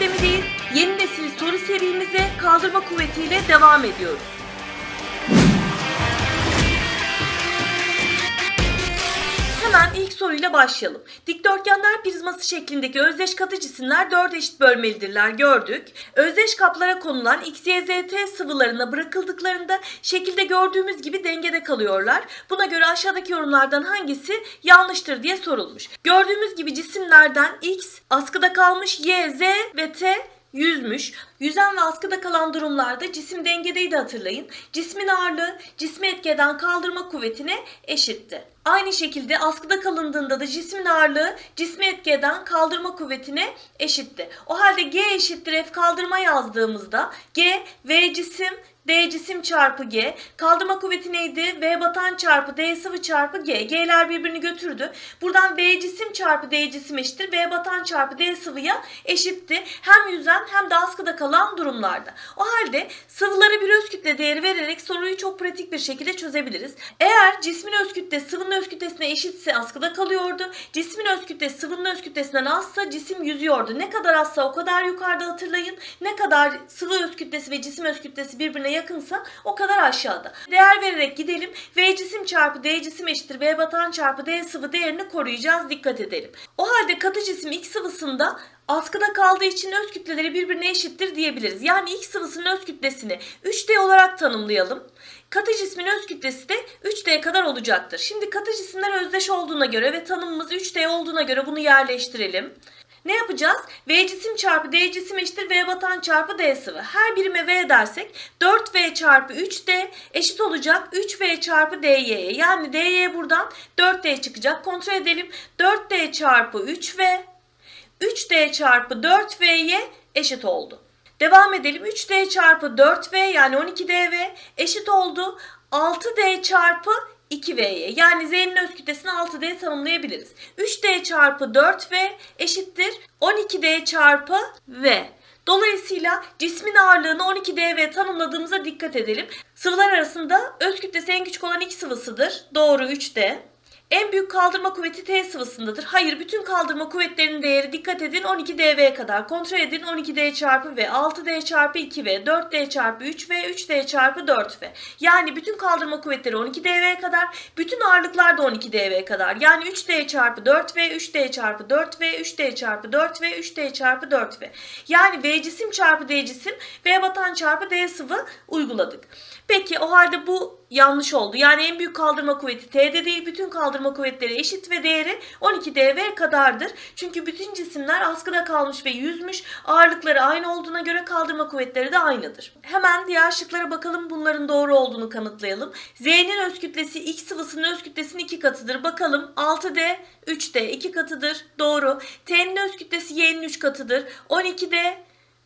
Akademi'deyiz. Yeni nesil soru serimize kaldırma kuvvetiyle devam ediyoruz. Hemen ilk soruyla başlayalım. Dikdörtgenler prizması şeklindeki özdeş katı cisimler dört eşit bölmelidirler gördük. Özdeş kaplara konulan X, sıvılarına bırakıldıklarında şekilde gördüğümüz gibi dengede kalıyorlar. Buna göre aşağıdaki yorumlardan hangisi yanlıştır diye sorulmuş. Gördüğümüz gibi cisimlerden X askıda kalmış, Y, Z ve T yüzmüş. Yüzen ve askıda kalan durumlarda cisim dengedeydi hatırlayın. Cismin ağırlığı cismi etkeden kaldırma kuvvetine eşitti. Aynı şekilde askıda kalındığında da cismin ağırlığı cismi etkeden kaldırma kuvvetine eşitti. O halde G eşittir F kaldırma yazdığımızda G V cisim D cisim çarpı G. Kaldırma kuvveti neydi? V batan çarpı D sıvı çarpı G. G'ler birbirini götürdü. Buradan V cisim çarpı D cisim eşittir. V batan çarpı D sıvıya eşitti. Hem yüzen hem de askıda kalan durumlarda. O halde sıvılara bir öz kütle değeri vererek soruyu çok pratik bir şekilde çözebiliriz. Eğer cismin öz kütlesi sıvının öz kütlesine eşitse askıda kalıyordu. Cismin öz kütlesi sıvının öz kütlesinden azsa cisim yüzüyordu. Ne kadar azsa o kadar yukarıda hatırlayın. Ne kadar sıvı öz kütlesi ve cisim öz kütlesi birbirine yakınsa o kadar aşağıda. Değer vererek gidelim. V cisim çarpı D cisim eşittir. V batan çarpı D sıvı değerini koruyacağız. Dikkat edelim. O halde katı cisim X sıvısında askıda kaldığı için öz kütleleri birbirine eşittir diyebiliriz. Yani X sıvısının öz kütlesini 3D olarak tanımlayalım. Katı cismin öz kütlesi de 3D kadar olacaktır. Şimdi katı cisimler özdeş olduğuna göre ve tanımımız 3D olduğuna göre bunu yerleştirelim. Ne yapacağız? V cisim çarpı D cisim eşittir V batan çarpı D sıvı. Her birime V dersek 4V çarpı 3D eşit olacak 3V çarpı DY'ye. Yani DY buradan 4D çıkacak. Kontrol edelim. 4D çarpı 3V 3D çarpı 4V'ye eşit oldu. Devam edelim. 3D çarpı 4V yani 12DV eşit oldu. 6D çarpı 2V'ye yani Z'nin öz kütlesini 6D tanımlayabiliriz. 3D çarpı 4V eşittir 12D çarpı V. Dolayısıyla cismin ağırlığını 12DV tanımladığımıza dikkat edelim. Sıvılar arasında öz kütlesi en küçük olan X sıvısıdır. Doğru 3D. En büyük kaldırma kuvveti T sıvısındadır. Hayır bütün kaldırma kuvvetlerinin değeri dikkat edin 12dV kadar. Kontrol edin 12D çarpı V, 6D çarpı 2V, 4D çarpı 3V, 3D çarpı 4V. Yani bütün kaldırma kuvvetleri 12dV kadar. Bütün ağırlıklar da 12dV kadar. Yani 3D çarpı 4V, 3D çarpı 4V, 3D çarpı 4V, 3D çarpı 4V. Yani V cisim çarpı D cisim, V batan çarpı D sıvı uyguladık. Peki o halde bu yanlış oldu. Yani en büyük kaldırma kuvveti T'de değil bütün kaldırma kuvvetleri eşit ve değeri 12 dV kadardır. Çünkü bütün cisimler askıda kalmış ve yüzmüş. Ağırlıkları aynı olduğuna göre kaldırma kuvvetleri de aynıdır. Hemen diğer şıklara bakalım bunların doğru olduğunu kanıtlayalım. Z'nin öz kütlesi X sıvısının öz kütlesinin 2 katıdır. Bakalım 6D 3D 2 katıdır. Doğru. T'nin öz kütlesi Y'nin 3 katıdır. 12D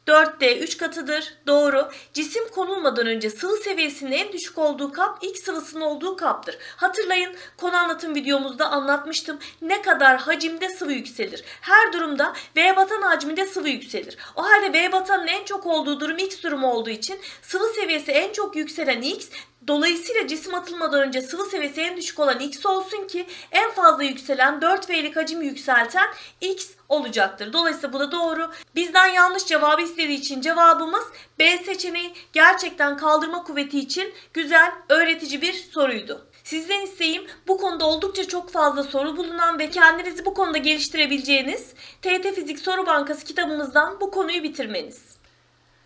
4D 3 katıdır. Doğru. Cisim konulmadan önce sıvı seviyesinin en düşük olduğu kap X sıvısının olduğu kaptır. Hatırlayın konu anlatım videomuzda anlatmıştım. Ne kadar hacimde sıvı yükselir. Her durumda V batan hacminde sıvı yükselir. O halde V batanın en çok olduğu durum X durumu olduğu için sıvı seviyesi en çok yükselen X Dolayısıyla cisim atılmadan önce sıvı seviyesi en düşük olan X olsun ki en fazla yükselen 4V'lik hacim yükselten X olacaktır. Dolayısıyla bu da doğru. Bizden yanlış cevabı istediği için cevabımız B seçeneği gerçekten kaldırma kuvveti için güzel, öğretici bir soruydu. Sizden isteğim bu konuda oldukça çok fazla soru bulunan ve kendinizi bu konuda geliştirebileceğiniz TET Fizik Soru Bankası kitabımızdan bu konuyu bitirmeniz.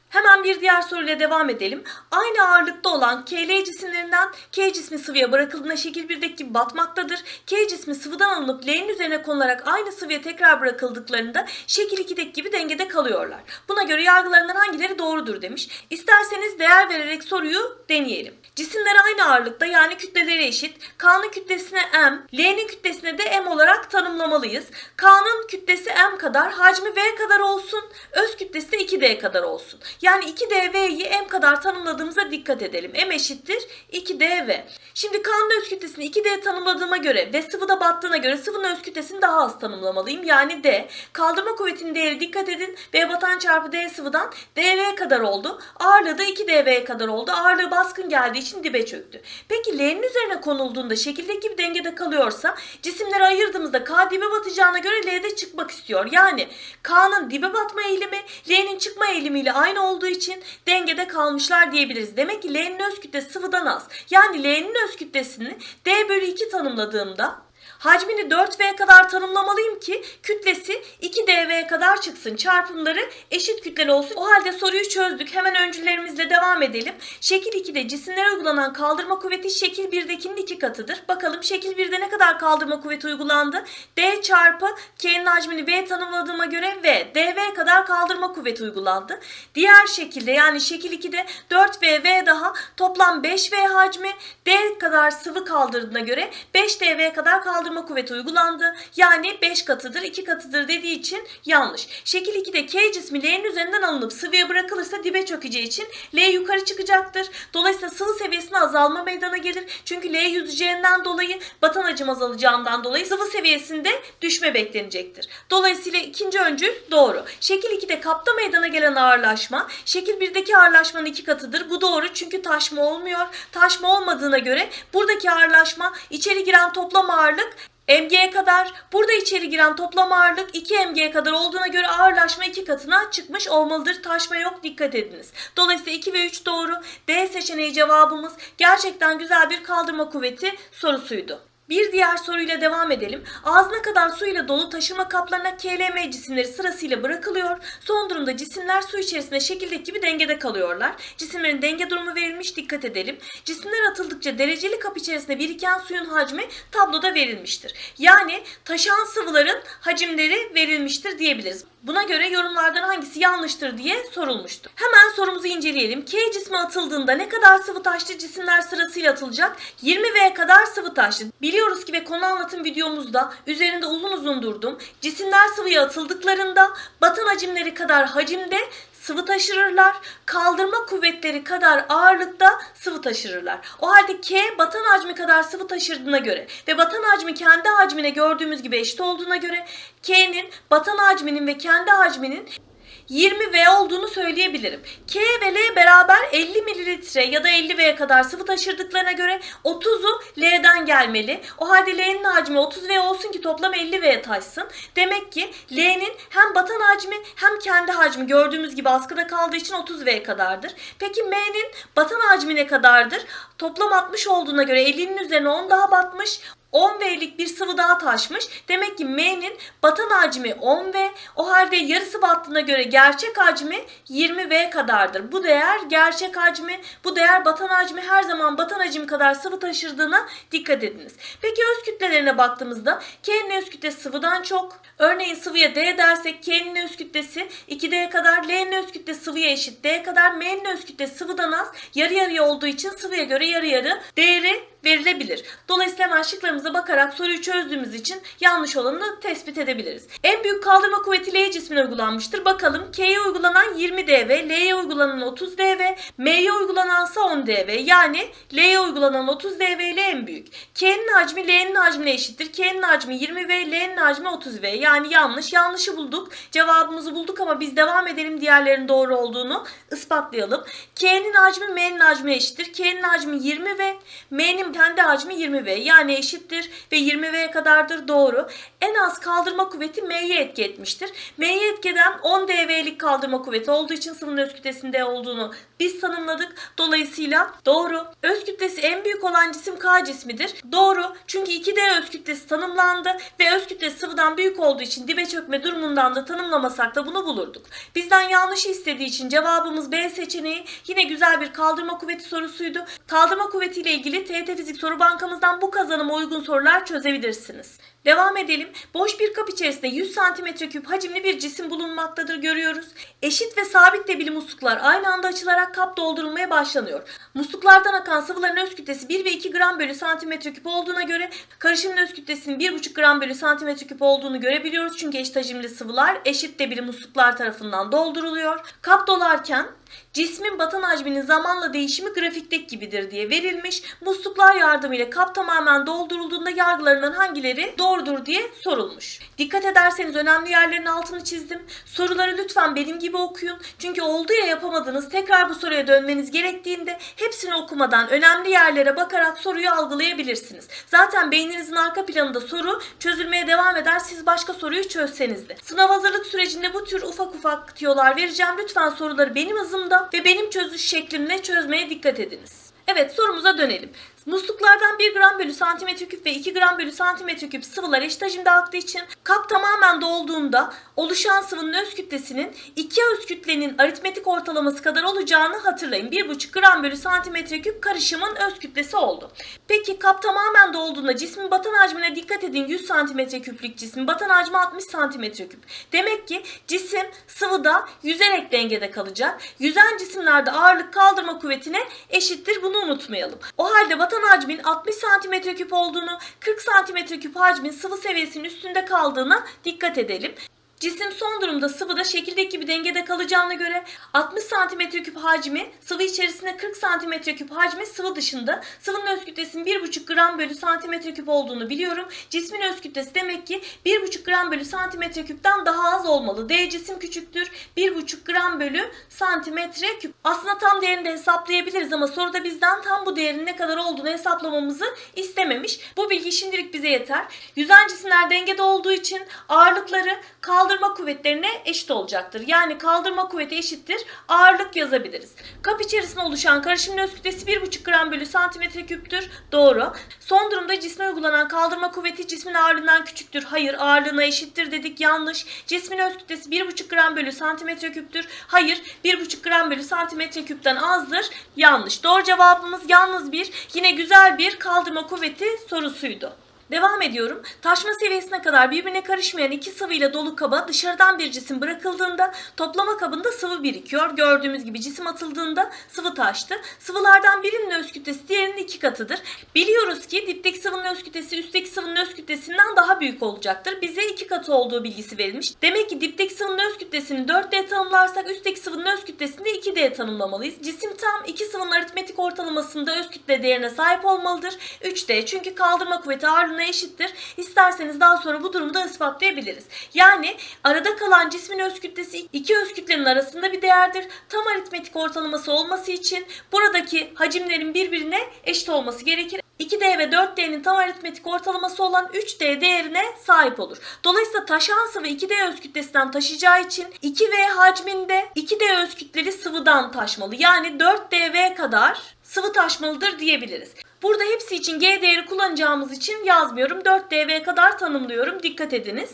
Hemen bir diğer soruyla devam edelim. Aynı ağırlıkta olan KL cisimlerinden K cismi sıvıya bırakıldığında şekil 1'deki gibi batmaktadır. K cismi sıvıdan alınıp L'nin üzerine konularak aynı sıvıya tekrar bırakıldıklarında şekil 2'deki gibi dengede kalıyorlar. Buna göre yargılarından hangileri doğrudur demiş. İsterseniz değer vererek soruyu deneyelim. Cisimler aynı ağırlıkta yani kütleleri eşit. K'nın kütlesine M, L'nin kütlesine de M olarak tanımlamalıyız. K'nın kütlesi M kadar, hacmi V kadar olsun, öz kütlesi de 2D kadar olsun. Yani 2dv'yi m kadar tanımladığımıza dikkat edelim. m eşittir 2dv. Şimdi kanın öz kütlesini 2d tanımladığıma göre ve sıvıda battığına göre sıvının öz kütlesini daha az tanımlamalıyım. Yani d. Kaldırma kuvvetinin değeri dikkat edin. V batan çarpı d sıvıdan dv kadar oldu. Ağırlığı da 2dv kadar oldu. Ağırlığı baskın geldiği için dibe çöktü. Peki L'nin üzerine konulduğunda şekildeki bir dengede kalıyorsa cisimleri ayırdığımızda K dibe batacağına göre L'de çıkmak istiyor. Yani K'nın dibe batma eğilimi L'nin çıkma eğilimiyle aynı olduğu için dengede kalmışlar diyebiliriz. Demek ki L'nin öz kütlesi sıvıdan az. Yani L'nin öz kütlesini D bölü 2 tanımladığımda Hacmini 4V kadar tanımlamalıyım ki kütlesi 2dV kadar çıksın. Çarpımları eşit kütleli olsun. O halde soruyu çözdük. Hemen öncülerimizle devam edelim. Şekil 2'de cisimlere uygulanan kaldırma kuvveti şekil 1'dekinin iki katıdır. Bakalım şekil 1'de ne kadar kaldırma kuvveti uygulandı? D çarpı K'nin hacmini V tanımladığıma göre V. dV kadar kaldırma kuvveti uygulandı. Diğer şekilde yani şekil 2'de 4V V daha toplam 5V hacmi D kadar sıvı kaldırdığına göre 5dV kadar kaldırma kuvveti uygulandı. Yani 5 katıdır 2 katıdır dediği için yanlış. Şekil 2'de K cismi L'nin üzerinden alınıp sıvıya bırakılırsa dibe çökeceği için L yukarı çıkacaktır. Dolayısıyla sıvı seviyesinde azalma meydana gelir. Çünkü L yüzeceğinden dolayı batan hacim azalacağından dolayı sıvı seviyesinde düşme beklenecektir. Dolayısıyla ikinci öncül doğru. Şekil 2'de kapta meydana gelen ağırlaşma şekil 1'deki ağırlaşmanın iki katıdır. Bu doğru çünkü taşma olmuyor. Taşma olmadığına göre buradaki ağırlaşma içeri giren toplam ağırlık mg'ye kadar burada içeri giren toplam ağırlık 2 mg'ye kadar olduğuna göre ağırlaşma iki katına çıkmış olmalıdır. Taşma yok dikkat ediniz. Dolayısıyla 2 ve 3 doğru. D seçeneği cevabımız gerçekten güzel bir kaldırma kuvveti sorusuydu. Bir diğer soruyla devam edelim. Ağzına kadar su ile dolu taşıma kaplarına KLM cisimleri sırasıyla bırakılıyor. Son durumda cisimler su içerisinde şekildeki gibi dengede kalıyorlar. Cisimlerin denge durumu verilmiş dikkat edelim. Cisimler atıldıkça dereceli kap içerisinde biriken suyun hacmi tabloda verilmiştir. Yani taşan sıvıların hacimleri verilmiştir diyebiliriz. Buna göre yorumlardan hangisi yanlıştır diye sorulmuştu. Hemen sorumuzu inceleyelim. K cismi atıldığında ne kadar sıvı taşlı cisimler sırasıyla atılacak? 20V kadar sıvı taşlı. Biliyoruz ki ve konu anlatım videomuzda üzerinde uzun uzun durdum. Cisimler sıvıya atıldıklarında batan hacimleri kadar hacimde sıvı taşırırlar. Kaldırma kuvvetleri kadar ağırlıkta sıvı taşırırlar. O halde K batan hacmi kadar sıvı taşırdığına göre ve batan hacmi kendi hacmine gördüğümüz gibi eşit olduğuna göre K'nin batan hacminin ve kendi hacminin 20V olduğunu söyleyebilirim. K ve L beraber 50 mililitre ya da 50V'ye kadar sıvı taşırdıklarına göre 30'u L'den gelmeli. O halde L'nin hacmi 30V olsun ki toplam 50V taşsın. Demek ki L'nin hem batan hacmi hem kendi hacmi gördüğümüz gibi askıda kaldığı için 30V kadardır. Peki M'nin batan hacmi ne kadardır? Toplam 60 olduğuna göre 50'nin üzerine 10 daha batmış. 10V'lik bir sıvı daha taşmış. Demek ki M'nin batan hacmi 10V. O halde yarısı battığına göre gerçek hacmi 20V kadardır. Bu değer gerçek hacmi, bu değer batan hacmi her zaman batan hacmi kadar sıvı taşırdığına dikkat ediniz. Peki öz kütlelerine baktığımızda K'nin öz kütlesi sıvıdan çok. Örneğin sıvıya D dersek K'nin öz kütlesi 2D'ye kadar, L'nin öz kütlesi sıvıya eşit D kadar, M'nin öz kütlesi sıvıdan az. Yarı yarıya olduğu için sıvıya göre yarı yarı değeri verilebilir. Dolayısıyla hemen şıklarımıza bakarak soruyu çözdüğümüz için yanlış olanını tespit edebiliriz. En büyük kaldırma kuvveti L cismine uygulanmıştır. Bakalım K'ye uygulanan 20 dV, L'ye uygulanan 30 dV, M'ye uygulanansa 10 dV. Yani L'ye uygulanan 30 dV ile en büyük. K'nin hacmi L'nin hacmine eşittir. K'nin hacmi 20 V, L'nin hacmi 30 V. Yani yanlış. Yanlışı bulduk. Cevabımızı bulduk ama biz devam edelim diğerlerinin doğru olduğunu ispatlayalım. K'nin hacmi M'nin hacmine eşittir. K'nin hacmi 20 V, M'nin kendi hacmi 20V yani eşittir ve 20V'ye kadardır doğru. En az kaldırma kuvveti M'ye etki etmiştir. M'ye etki eden 10 dV'lik kaldırma kuvveti olduğu için sıvının öz kütlesinde olduğunu biz tanımladık. Dolayısıyla doğru. Öz kütlesi en büyük olan cisim K cismidir. Doğru. Çünkü 2D öz kütlesi tanımlandı ve öz kütlesi sıvıdan büyük olduğu için dibe çökme durumundan da tanımlamasak da bunu bulurduk. Bizden yanlışı istediği için cevabımız B seçeneği yine güzel bir kaldırma kuvveti sorusuydu. Kaldırma kuvveti ile ilgili TET Fizik Soru Bankamızdan bu kazanıma uygun sorular çözebilirsiniz. Devam edelim. Boş bir kap içerisinde 100 cm küp hacimli bir cisim bulunmaktadır görüyoruz. Eşit ve sabit debili musluklar aynı anda açılarak kap doldurulmaya başlanıyor. Musluklardan akan sıvıların öz kütlesi 1 ve 2 gram bölü santimetre küp olduğuna göre karışımın öz kütlesinin 1,5 gram bölü santimetre küp olduğunu görebiliyoruz. Çünkü eşit hacimli sıvılar eşit debili musluklar tarafından dolduruluyor. Kap dolarken cismin batan hacminin zamanla değişimi grafikteki gibidir diye verilmiş. Musluklar yardımıyla kap tamamen doldurulduğunda yargılarından hangileri doğrudur diye sorulmuş. Dikkat ederseniz önemli yerlerin altını çizdim. Soruları lütfen benim gibi okuyun. Çünkü oldu ya yapamadınız tekrar bu soruya dönmeniz gerektiğinde hepsini okumadan önemli yerlere bakarak soruyu algılayabilirsiniz. Zaten beyninizin arka planında soru çözülmeye devam eder siz başka soruyu çözseniz de. Sınav hazırlık sürecinde bu tür ufak ufak tiyolar vereceğim. Lütfen soruları benim hızımda ve benim çözüş şeklimle çözmeye dikkat ediniz. Evet sorumuza dönelim. Musluklardan 1 gram bölü santimetre küp ve 2 gram bölü santimetre küp sıvılar eşit hacimde aktığı için kap tamamen dolduğunda oluşan sıvının öz kütlesinin iki öz kütlenin aritmetik ortalaması kadar olacağını hatırlayın. 1,5 gram bölü santimetre küp karışımın öz kütlesi oldu. Peki kap tamamen dolduğunda cismin batan hacmine dikkat edin 100 santimetre küplük cismin batan hacmi 60 santimetre küp. Demek ki cisim sıvıda yüzerek dengede kalacak. Yüzen cisimlerde ağırlık kaldırma kuvvetine eşittir bunu unutmayalım. O halde batan hacmin 60 santimetre küp olduğunu 40 santimetre küp hacmin sıvı seviyesinin üstünde kaldığına dikkat edelim. Cisim son durumda sıvıda şekildeki gibi dengede kalacağına göre 60 cm3 hacmi sıvı içerisinde 40 cm3 hacmi sıvı dışında. Sıvının öz kütlesinin 1,5 gram bölü cm3 olduğunu biliyorum. Cismin öz kütlesi demek ki 1,5 gram bölü cm3'ten daha az olmalı. D cisim küçüktür. 1,5 gram bölü santimetre küp. Aslında tam değerini de hesaplayabiliriz ama soruda bizden tam bu değerin ne kadar olduğunu hesaplamamızı istememiş. Bu bilgi şimdilik bize yeter. Yüzen cisimler dengede olduğu için ağırlıkları kaldırma kuvvetlerine eşit olacaktır. Yani kaldırma kuvveti eşittir ağırlık yazabiliriz. Kap içerisinde oluşan karışımın öz kütlesi 1,5 gram bölü santimetre küptür. Doğru. Son durumda cisme uygulanan kaldırma kuvveti cismin ağırlığından küçüktür. Hayır ağırlığına eşittir dedik yanlış. Cismin öz kütlesi 1,5 gram bölü santimetre küptür. Hayır 1,5 gram bölü santimetre küpten azdır. Yanlış. Doğru cevabımız yalnız bir yine güzel bir kaldırma kuvveti sorusuydu. Devam ediyorum. Taşma seviyesine kadar birbirine karışmayan iki sıvıyla dolu kaba dışarıdan bir cisim bırakıldığında toplama kabında sıvı birikiyor. Gördüğümüz gibi cisim atıldığında sıvı taştı. Sıvılardan birinin öz kütlesi diğerinin iki katıdır. Biliyoruz ki dipteki sıvının öz kütlesi üstteki sıvının öz kütlesinden daha büyük olacaktır. Bize iki katı olduğu bilgisi verilmiş. Demek ki dipteki sıvının öz kütlesini 4D tanımlarsak üstteki sıvının öz kütlesini de 2D tanımlamalıyız. Cisim tam iki sıvının aritmetik ortalamasında öz kütle değerine sahip olmalıdır. 3D çünkü kaldırma kuvveti ağırlığına eşittir. İsterseniz daha sonra bu durumda ispatlayabiliriz. Yani arada kalan cismin öz kütlesi iki öz kütlenin arasında bir değerdir. Tam aritmetik ortalaması olması için buradaki hacimlerin birbirine eşit olması gerekir. 2D ve 4D'nin tam aritmetik ortalaması olan 3D değerine sahip olur. Dolayısıyla taşan sıvı 2D öz kütlesinden taşıyacağı için 2V hacminde 2D öz kütleli sıvıdan taşmalı. Yani 4DV kadar sıvı taşmalıdır diyebiliriz. Burada hepsi için G değeri kullanacağımız için yazmıyorum. 4DV kadar tanımlıyorum. Dikkat ediniz.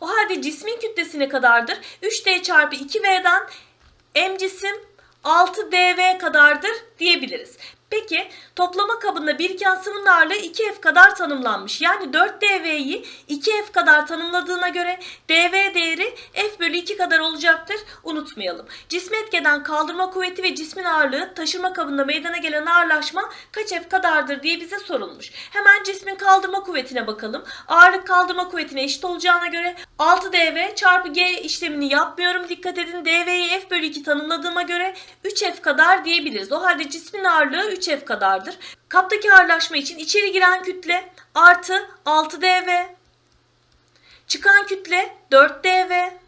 O halde cismin kütlesi ne kadardır? 3D çarpı 2V'den M cisim 6DV kadardır diyebiliriz. Peki toplama kabında biriken sıvının ağırlığı 2F kadar tanımlanmış. Yani 4dV'yi 2F kadar tanımladığına göre dV değeri F bölü 2 kadar olacaktır. Unutmayalım. Cismi etkeden kaldırma kuvveti ve cismin ağırlığı taşıma kabında meydana gelen ağırlaşma kaç F kadardır diye bize sorulmuş. Hemen cismin kaldırma kuvvetine bakalım. Ağırlık kaldırma kuvvetine eşit olacağına göre 6dV çarpı G işlemini yapmıyorum. Dikkat edin dV'yi F bölü 2 tanımladığıma göre 3F kadar diyebiliriz. O halde cismin ağırlığı 3F kadardır. Kaptaki ağırlaşma için içeri giren kütle artı 6dV çıkan kütle 4dV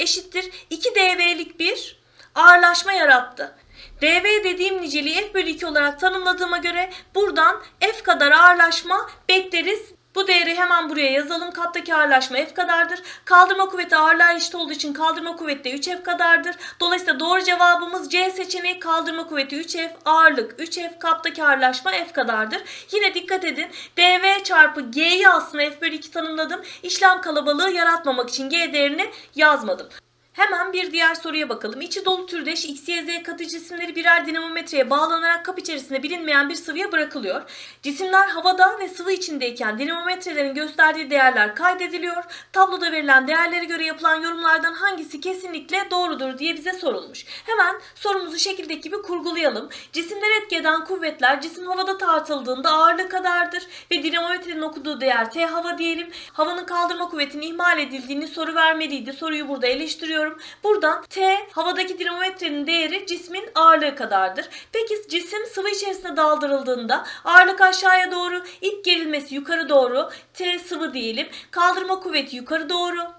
eşittir 2dV'lik bir ağırlaşma yarattı. dV dediğim niceliği F bölü 2 olarak tanımladığıma göre buradan F kadar ağırlaşma bekleriz. Bu değeri hemen buraya yazalım. Kaptaki ağırlaşma F kadardır. Kaldırma kuvveti ağırlığa eşit olduğu için kaldırma kuvveti de 3F kadardır. Dolayısıyla doğru cevabımız C seçeneği kaldırma kuvveti 3F, ağırlık 3F, kaptaki ağırlaşma F kadardır. Yine dikkat edin. DV çarpı G'yi aslında F bölü 2 tanımladım. İşlem kalabalığı yaratmamak için G değerini yazmadım. Hemen bir diğer soruya bakalım. İçi dolu türdeş X, Y, Z katı cisimleri birer dinamometreye bağlanarak kap içerisinde bilinmeyen bir sıvıya bırakılıyor. Cisimler havada ve sıvı içindeyken dinamometrelerin gösterdiği değerler kaydediliyor. Tabloda verilen değerlere göre yapılan yorumlardan hangisi kesinlikle doğrudur diye bize sorulmuş. Hemen sorumuzu şekildeki gibi kurgulayalım. Cisimler etki eden kuvvetler cisim havada tartıldığında ağırlığı kadardır ve dinamometrenin okuduğu değer T hava diyelim. Havanın kaldırma kuvvetinin ihmal edildiğini soru vermeliydi. Soruyu burada eleştiriyorum diyorum. Buradan T havadaki dinamometrenin değeri cismin ağırlığı kadardır. Peki cisim sıvı içerisine daldırıldığında ağırlık aşağıya doğru, ip gerilmesi yukarı doğru, T sıvı diyelim. Kaldırma kuvveti yukarı doğru.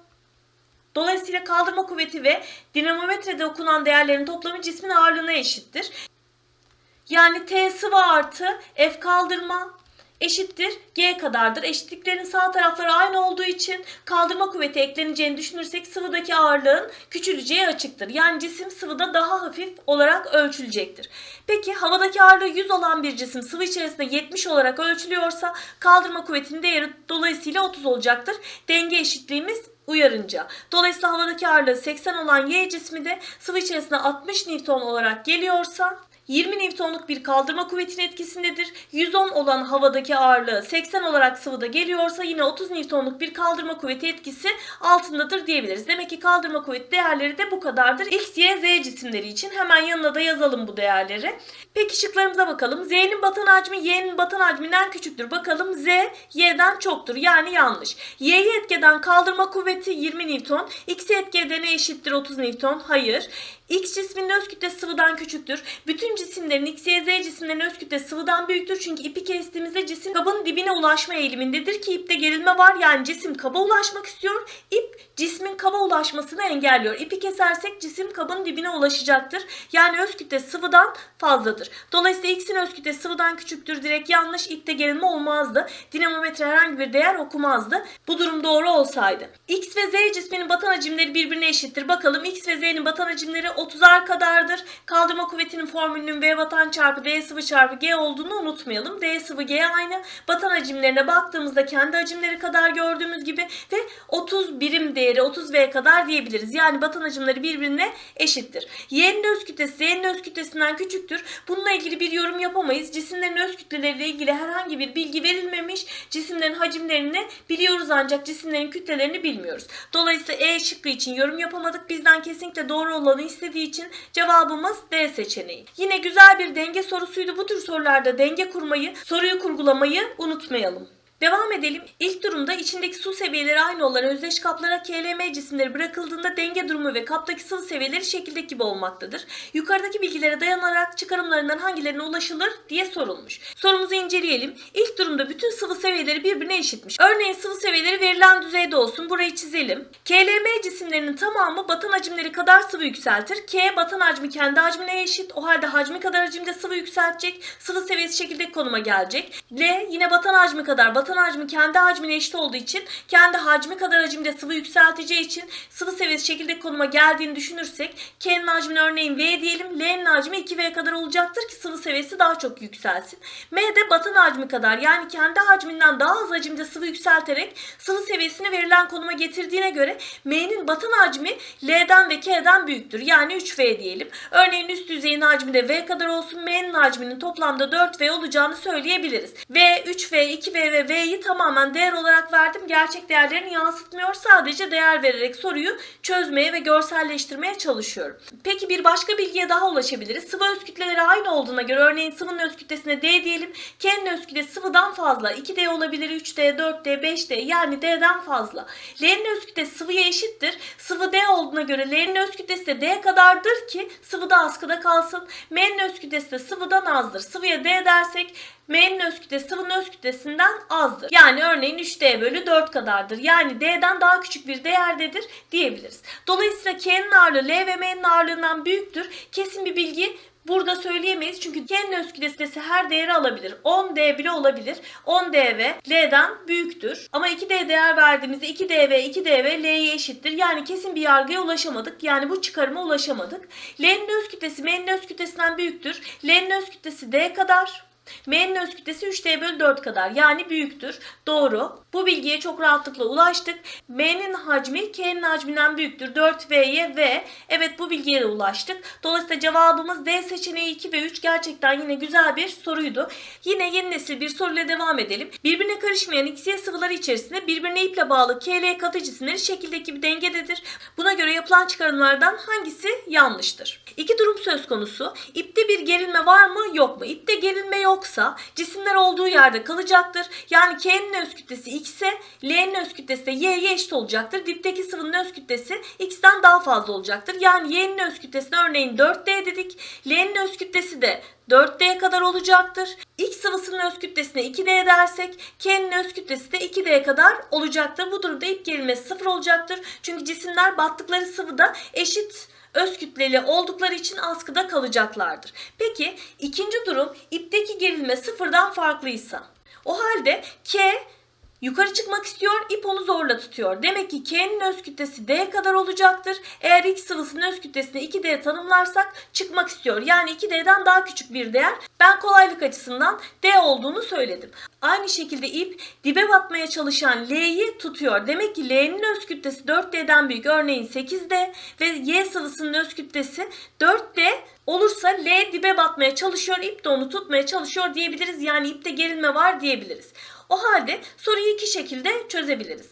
Dolayısıyla kaldırma kuvveti ve dinamometrede okunan değerlerin toplamı cismin ağırlığına eşittir. Yani T sıvı artı F kaldırma eşittir G kadardır. Eşitliklerin sağ tarafları aynı olduğu için kaldırma kuvveti ekleneceğini düşünürsek sıvıdaki ağırlığın küçüleceği açıktır. Yani cisim sıvıda daha hafif olarak ölçülecektir. Peki havadaki ağırlığı 100 olan bir cisim sıvı içerisinde 70 olarak ölçülüyorsa kaldırma kuvvetinin değeri dolayısıyla 30 olacaktır. Denge eşitliğimiz uyarınca. Dolayısıyla havadaki ağırlığı 80 olan Y cismi de sıvı içerisinde 60 Newton olarak geliyorsa 20 Newton'luk bir kaldırma kuvvetinin etkisindedir. 110 olan havadaki ağırlığı 80 olarak sıvıda geliyorsa yine 30 Newton'luk bir kaldırma kuvveti etkisi altındadır diyebiliriz. Demek ki kaldırma kuvveti değerleri de bu kadardır. X, Y, Z cisimleri için hemen yanına da yazalım bu değerleri. Peki şıklarımıza bakalım. Z'nin batan hacmi Y'nin batan hacminden küçüktür. Bakalım Z Y'den çoktur. Yani yanlış. Y'yi etkeden kaldırma kuvveti 20 Newton. X'i etkedene eşittir 30 Newton. Hayır. X cisminin öz kütlesi sıvıdan küçüktür. Bütün cisimlerin X, Y, Z cisimlerin öz kütlesi sıvıdan büyüktür. Çünkü ipi kestiğimizde cisim kabın dibine ulaşma eğilimindedir ki ipte gerilme var. Yani cisim kaba ulaşmak istiyor. İp cismin kaba ulaşmasını engelliyor. İpi kesersek cisim kabın dibine ulaşacaktır. Yani öz kütle sıvıdan fazladır. Dolayısıyla X'in öz kütlesi sıvıdan küçüktür. Direkt yanlış. İpte gerilme olmazdı. Dinamometre herhangi bir değer okumazdı. Bu durum doğru olsaydı. X ve Z cisminin batan hacimleri birbirine eşittir. Bakalım X ve Z'nin batan hacimleri 30'ar kadardır. Kaldırma kuvvetinin formülünün V batan çarpı D sıvı çarpı G olduğunu unutmayalım. D sıvı G aynı. Batan hacimlerine baktığımızda kendi hacimleri kadar gördüğümüz gibi ve 30 birim değeri 30 V kadar diyebiliriz. Yani batan hacimleri birbirine eşittir. Y'nin öz kütlesi Z'nin öz kütlesinden küçüktür. Bununla ilgili bir yorum yapamayız. Cisimlerin öz kütleleriyle ilgili herhangi bir bilgi verilmemiş. Cisimlerin hacimlerini biliyoruz ancak cisimlerin kütlelerini bilmiyoruz. Dolayısıyla E şıkkı için yorum yapamadık. Bizden kesinlikle doğru olanı istediği için cevabımız D seçeneği. Yine güzel bir denge sorusuydu. Bu tür sorularda denge kurmayı, soruyu kurgulamayı unutmayalım. Devam edelim. İlk durumda içindeki su seviyeleri aynı olan özdeş kaplara KLM cisimleri bırakıldığında denge durumu ve kaptaki sıvı seviyeleri şekildeki gibi olmaktadır. Yukarıdaki bilgilere dayanarak çıkarımlarından hangilerine ulaşılır diye sorulmuş. Sorumuzu inceleyelim. İlk durumda bütün sıvı seviyeleri birbirine eşitmiş. Örneğin sıvı seviyeleri verilen düzeyde olsun. Burayı çizelim. KLM cisimlerinin tamamı batan hacimleri kadar sıvı yükseltir. K batan hacmi kendi hacmine eşit. O halde hacmi kadar hacimde sıvı yükseltecek. Sıvı seviyesi şekildeki konuma gelecek. L yine batan hacmi kadar batan hacmi kendi hacmine eşit olduğu için kendi hacmi kadar hacimde sıvı yükselteceği için sıvı seviyesi şekildeki konuma geldiğini düşünürsek K'nin hacmine örneğin V diyelim. L'nin hacmi 2V kadar olacaktır ki sıvı seviyesi daha çok yükselsin. M de batan hacmi kadar yani kendi hacminden daha az hacimde sıvı yükselterek sıvı seviyesini verilen konuma getirdiğine göre M'nin batan hacmi L'den ve K'den büyüktür. Yani 3V diyelim. Örneğin üst yüzeyin hacmi de V kadar olsun. M'nin hacminin toplamda 4V olacağını söyleyebiliriz. V, 3V, 2V ve V'yi tamamen değer olarak verdim. Gerçek değerlerini yansıtmıyor. Sadece değer vererek soruyu çözmeye ve görselleştirmeye çalışıyorum. Peki bir başka bilgiye daha ulaşabiliriz. Sıvı öz kütleleri aynı olduğuna göre örneğin sıvının öz kütlesine D diyelim. K'nin öz kütlesi sıvıdan fazla. 2D olabilir, 3D, 4D, 5D yani D'den fazla. L'nin öz kütlesi sıvıya eşittir. Sıvı D olduğuna göre L'nin öz kütlesi de D kadardır ki sıvıda askıda kalsın. M'nin öz kütlesi de sıvıdan azdır. Sıvıya D dersek M'nin öz kütlesi sıvının öz kütlesinden azdır. Yani örneğin 3D bölü 4 kadardır. Yani D'den daha küçük bir değerdedir diyebiliriz. Dolayısıyla K'nin ağırlığı L ve M'nin ağırlığından büyüktür. Kesin bir bilgi Burada söyleyemeyiz çünkü K'nin öz kütlesi her değeri alabilir. 10D bile olabilir. 10D ve L'den büyüktür. Ama 2D değer verdiğimizde 2D ve 2D ve L'ye eşittir. Yani kesin bir yargıya ulaşamadık. Yani bu çıkarıma ulaşamadık. L'nin öz kütlesi M'nin öz kütlesinden büyüktür. L'nin öz kütlesi D kadar. M'nin öz kütlesi 3D bölü 4 kadar yani büyüktür. Doğru. Bu bilgiye çok rahatlıkla ulaştık. M'nin hacmi K'nin hacminden büyüktür. 4V'ye V. Evet bu bilgiye de ulaştık. Dolayısıyla cevabımız D seçeneği 2 ve 3 gerçekten yine güzel bir soruydu. Yine yeni nesil bir soruyla devam edelim. Birbirine karışmayan XY sıvıları içerisinde birbirine iple bağlı KL katı cisimleri şekildeki bir dengededir. Buna göre yapılan çıkarımlardan hangisi yanlıştır? İki durum söz konusu. İpte bir gerilme var mı yok mu? İpte gerilme yok yoksa cisimler olduğu yerde kalacaktır. Yani K'nin öz kütlesi X'e, L'nin öz kütlesi de Y'ye eşit olacaktır. Dipteki sıvının öz kütlesi X'ten daha fazla olacaktır. Yani Y'nin öz kütlesine örneğin 4D dedik. L'nin öz kütlesi de 4D'ye kadar olacaktır. X sıvısının öz kütlesine 2D dersek K'nin öz kütlesi de 2D'ye kadar olacaktır. Bu durumda ip gerilmesi 0 olacaktır. Çünkü cisimler battıkları sıvıda eşit öz kütleli oldukları için askıda kalacaklardır. Peki ikinci durum ipteki gerilme sıfırdan farklıysa. O halde K Yukarı çıkmak istiyor, ip onu zorla tutuyor. Demek ki K'nin öz kütlesi D kadar olacaktır. Eğer X sıvısının öz kütlesini 2D tanımlarsak çıkmak istiyor. Yani 2D'den daha küçük bir değer. Ben kolaylık açısından D olduğunu söyledim. Aynı şekilde ip dibe batmaya çalışan L'yi tutuyor. Demek ki L'nin öz kütlesi 4D'den büyük. Örneğin 8D ve Y sıvısının öz kütlesi 4D olursa L dibe batmaya çalışıyor. ip de onu tutmaya çalışıyor diyebiliriz. Yani ipte gerilme var diyebiliriz. O halde soruyu iki şekilde çözebiliriz.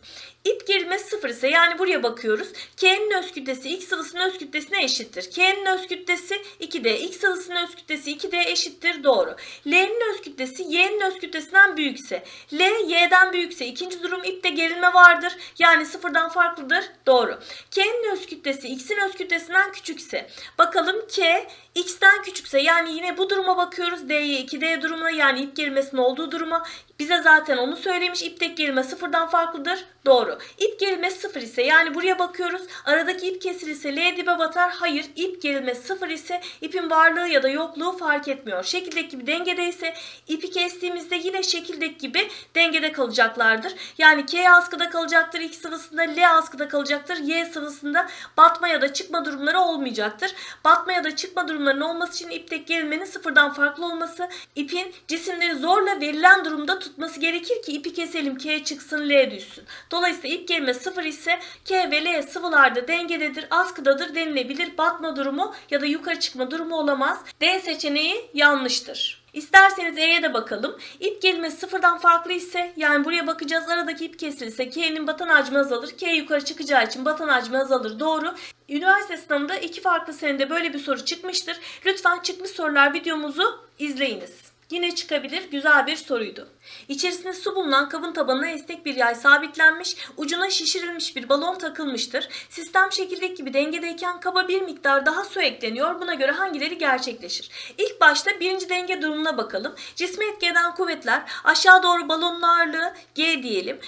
İp gerilmesi sıfır ise yani buraya bakıyoruz. K'nin öz kütlesi X sıvısının öz kütlesine eşittir. K'nin öz kütlesi 2D, X sıvısının öz kütlesi 2D eşittir. Doğru. L'nin öz kütlesi Y'nin öz kütlesinden büyükse, L Y'den büyükse ikinci durum ipte gerilme vardır. Yani sıfırdan farklıdır. Doğru. K'nin öz kütlesi X'in öz kütlesinden küçükse, bakalım K X'ten küçükse yani yine bu duruma bakıyoruz. D'ye 2D durumuna yani ip gerilmesinin olduğu duruma. Bize zaten onu söylemiş. İptek gerilme sıfırdan farklıdır. Doğru. İp gerilmesi sıfır ise yani buraya bakıyoruz. Aradaki ip kesilirse L dibe batar. Hayır. İp gerilmesi sıfır ise ipin varlığı ya da yokluğu fark etmiyor. Şekildeki gibi dengede ise ipi kestiğimizde yine şekildeki gibi dengede kalacaklardır. Yani K askıda kalacaktır. X sıvısında L askıda kalacaktır. Y sıvısında batma ya da çıkma durumları olmayacaktır. Batma ya da çıkma durumlarının olması için iptek gerilmenin sıfırdan farklı olması, ipin cisimleri zorla verilen durumda tutması gerekir ki ipi keselim K çıksın L düşsün. Dolayısıyla ip gerilme sıfır ise K ve L sıvılarda dengededir, askıdadır denilebilir. Batma durumu ya da yukarı çıkma durumu olamaz. D seçeneği yanlıştır. İsterseniz E'ye de bakalım. İp gerilmesi sıfırdan farklı ise yani buraya bakacağız aradaki ip kesilirse K'nin batan hacmi azalır. K yukarı çıkacağı için batan hacmi azalır. Doğru. Üniversite sınavında iki farklı senede böyle bir soru çıkmıştır. Lütfen çıkmış sorular videomuzu izleyiniz. Yine çıkabilir. Güzel bir soruydu. İçerisinde su bulunan kabın tabanına esnek bir yay sabitlenmiş, ucuna şişirilmiş bir balon takılmıştır. Sistem şekildeki gibi dengedeyken kaba bir miktar daha su ekleniyor. Buna göre hangileri gerçekleşir? İlk başta birinci denge durumuna bakalım. Cisme etki eden kuvvetler aşağı doğru balonun ağırlığı G diyelim.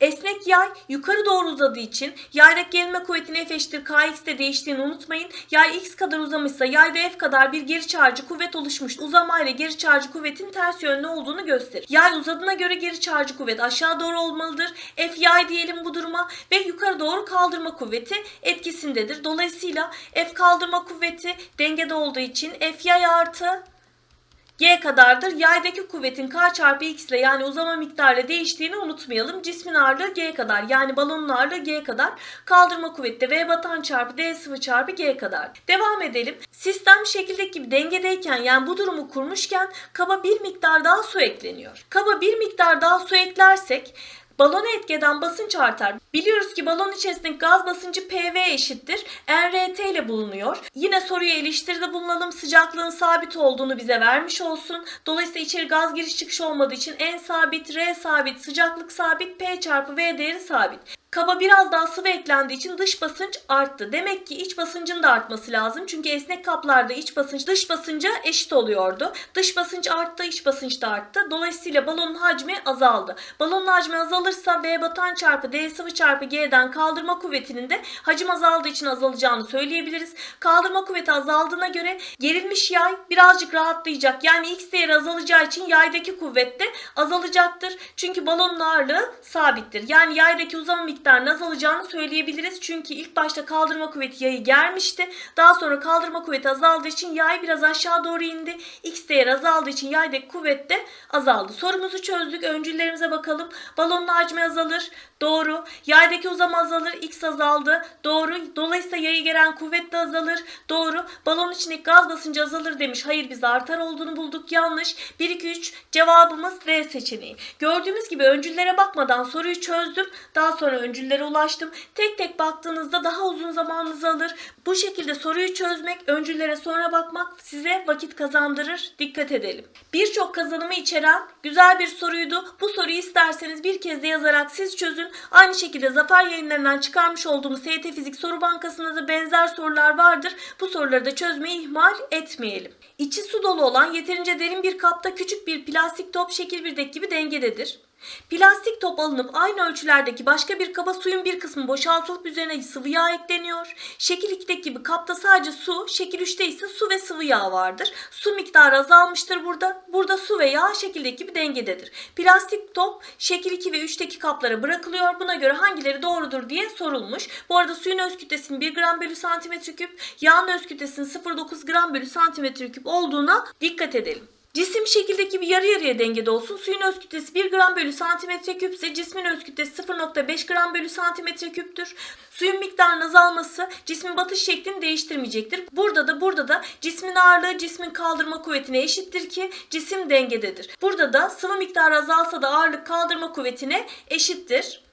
Esnek yay yukarı doğru uzadığı için yaydaki gerilme kuvvetinin F eşittir KX'de değiştiğini unutmayın. Yay X kadar uzamışsa yayda F kadar bir geri çarjı kuvvet oluşmuş. Uzama ile geri çarjı kuvvetin ters yönlü olduğunu gösterir. Yay uzadığına göre geri çarjı kuvvet aşağı doğru olmalıdır. F yay diyelim bu duruma ve yukarı doğru kaldırma kuvveti etkisindedir. Dolayısıyla F kaldırma kuvveti dengede olduğu için F yay artı G kadardır. Yaydaki kuvvetin K çarpı X ile yani uzama miktarıyla değiştiğini unutmayalım. Cismin ağırlığı G kadar yani balonun ağırlığı G kadar. Kaldırma kuvveti de V batan çarpı D sıvı çarpı G kadar. Devam edelim. Sistem şekildeki gibi dengedeyken yani bu durumu kurmuşken kaba bir miktar daha su ekleniyor. Kaba bir miktar daha su eklersek Balona etkeden basınç artar. Biliyoruz ki balon içerisindeki gaz basıncı PV eşittir. NRT ile bulunuyor. Yine soruya eleştiride bulunalım. Sıcaklığın sabit olduğunu bize vermiş olsun. Dolayısıyla içeri gaz giriş çıkış olmadığı için N sabit, R sabit, sıcaklık sabit, P çarpı V değeri sabit. Kaba biraz daha sıvı eklendiği için dış basınç arttı. Demek ki iç basıncın da artması lazım. Çünkü esnek kaplarda iç basınç dış basınca eşit oluyordu. Dış basınç arttı, iç basınç da arttı. Dolayısıyla balonun hacmi azaldı. Balonun hacmi azalırsa V batan çarpı D sıvı çarpı G'den kaldırma kuvvetinin de hacim azaldığı için azalacağını söyleyebiliriz. Kaldırma kuvveti azaldığına göre gerilmiş yay birazcık rahatlayacak. Yani X değeri azalacağı için yaydaki kuvvet de azalacaktır. Çünkü balonun ağırlığı sabittir. Yani yaydaki uzama miktarı miktarının azalacağını söyleyebiliriz. Çünkü ilk başta kaldırma kuvveti yayı germişti. Daha sonra kaldırma kuvveti azaldığı için yay biraz aşağı doğru indi. X değeri azaldığı için yaydaki kuvvet de azaldı. Sorumuzu çözdük. Öncüllerimize bakalım. Balonun hacmi azalır. Doğru. Yaydaki uzama azalır. X azaldı. Doğru. Dolayısıyla yayı gelen kuvvet de azalır. Doğru. Balon içindeki gaz basıncı azalır demiş. Hayır biz artar olduğunu bulduk. Yanlış. 1 2 3 cevabımız D seçeneği. Gördüğümüz gibi öncüllere bakmadan soruyu çözdüm. Daha sonra öncüllere ulaştım. Tek tek baktığınızda daha uzun zamanınızı alır. Bu şekilde soruyu çözmek, öncüllere sonra bakmak size vakit kazandırır. Dikkat edelim. Birçok kazanımı içeren güzel bir soruydu. Bu soruyu isterseniz bir kez de yazarak siz çözün. Aynı şekilde Zafer yayınlarından çıkarmış olduğumuz SYT Fizik Soru Bankası'nda da benzer sorular vardır. Bu soruları da çözmeyi ihmal etmeyelim. İçi su dolu olan yeterince derin bir kapta küçük bir plastik top şekil 1'deki gibi dengededir. Plastik top alınıp aynı ölçülerdeki başka bir kaba suyun bir kısmı boşaltılıp üzerine sıvı yağ ekleniyor. Şekil 2'deki gibi kapta sadece su, şekil 3'te ise su ve sıvı yağ vardır. Su miktarı azalmıştır burada. Burada su ve yağ şekildeki gibi dengededir. Plastik top şekil 2 ve 3'teki kaplara bırakılıyor. Buna göre hangileri doğrudur diye sorulmuş. Bu arada suyun öz kütlesinin 1 gram bölü santimetre küp, yağın öz kütlesinin 0,9 gram bölü santimetre küp olduğuna dikkat edelim. Cisim şekildeki bir yarı yarıya dengede olsun. Suyun öz kütlesi 1 gram bölü santimetre küp ise cismin öz kütlesi 0.5 gram bölü santimetre küptür. Suyun miktarının azalması cismin batış şeklini değiştirmeyecektir. Burada da burada da cismin ağırlığı cismin kaldırma kuvvetine eşittir ki cisim dengededir. Burada da sıvı miktarı azalsa da ağırlık kaldırma kuvvetine eşittir.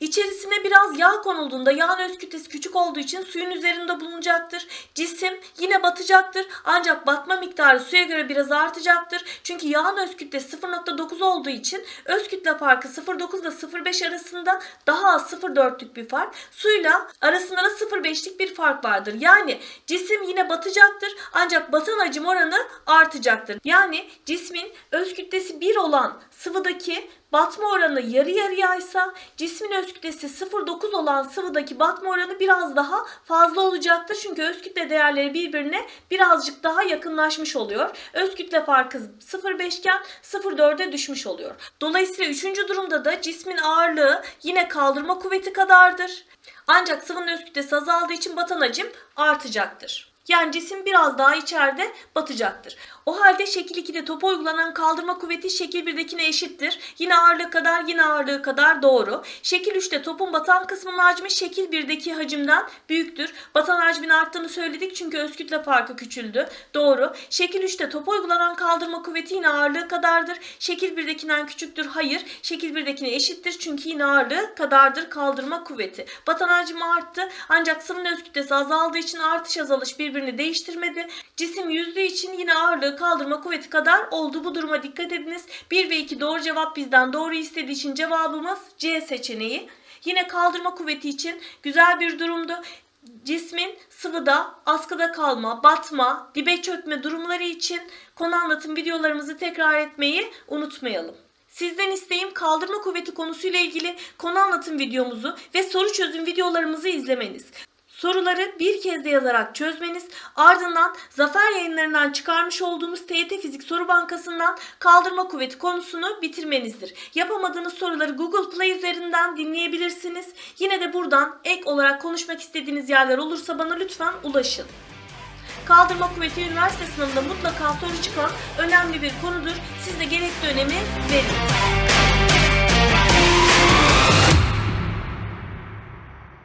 İçerisine biraz yağ konulduğunda yağın öz kütlesi küçük olduğu için suyun üzerinde bulunacaktır. Cisim yine batacaktır ancak batma miktarı suya göre biraz artacaktır. Çünkü yağın öz kütlesi 0.9 olduğu için öz kütle farkı 0.9 ile 0.5 arasında daha az 0.4'lük bir fark. Suyla arasında da 0.5'lik bir fark vardır. Yani cisim yine batacaktır ancak batan hacim oranı artacaktır. Yani cismin öz kütlesi 1 olan sıvıdaki batma oranı yarı yarıyaysa cismin öz kütlesi 0.9 olan sıvıdaki batma oranı biraz daha fazla olacaktır. Çünkü öz kütle değerleri birbirine birazcık daha yakınlaşmış oluyor. Öz kütle farkı 0.5 iken 0.4'e düşmüş oluyor. Dolayısıyla üçüncü durumda da cismin ağırlığı yine kaldırma kuvveti kadardır. Ancak sıvının öz kütlesi azaldığı için batan hacim artacaktır. Yani cisim biraz daha içeride batacaktır. O halde şekil 2'de topa uygulanan kaldırma kuvveti şekil 1'dekine eşittir. Yine ağırlığı kadar yine ağırlığı kadar doğru. Şekil 3'te topun batan kısmının hacmi şekil 1'deki hacimden büyüktür. Batan hacmin arttığını söyledik çünkü öz kütle farkı küçüldü. Doğru. Şekil 3'te topa uygulanan kaldırma kuvveti yine ağırlığı kadardır. Şekil 1'dekinden küçüktür. Hayır. Şekil 1'dekine eşittir çünkü yine ağırlığı kadardır kaldırma kuvveti. Batan hacmi arttı ancak sıvının öz kütlesi azaldığı için artış azalış birbirini değiştirmedi. Cisim yüzdüğü için yine ağırlığı kaldırma kuvveti kadar oldu. Bu duruma dikkat ediniz. 1 ve 2 doğru cevap bizden doğru istediği için cevabımız C seçeneği. Yine kaldırma kuvveti için güzel bir durumdu. Cismin sıvıda, askıda kalma, batma, dibe çökme durumları için konu anlatım videolarımızı tekrar etmeyi unutmayalım. Sizden isteğim kaldırma kuvveti konusuyla ilgili konu anlatım videomuzu ve soru çözüm videolarımızı izlemeniz. Soruları bir kez de yazarak çözmeniz, ardından Zafer yayınlarından çıkarmış olduğumuz TYT Fizik Soru Bankası'ndan kaldırma kuvveti konusunu bitirmenizdir. Yapamadığınız soruları Google Play üzerinden dinleyebilirsiniz. Yine de buradan ek olarak konuşmak istediğiniz yerler olursa bana lütfen ulaşın. Kaldırma kuvveti üniversite sınavında mutlaka soru çıkan önemli bir konudur. Siz de gerekli önemi verin.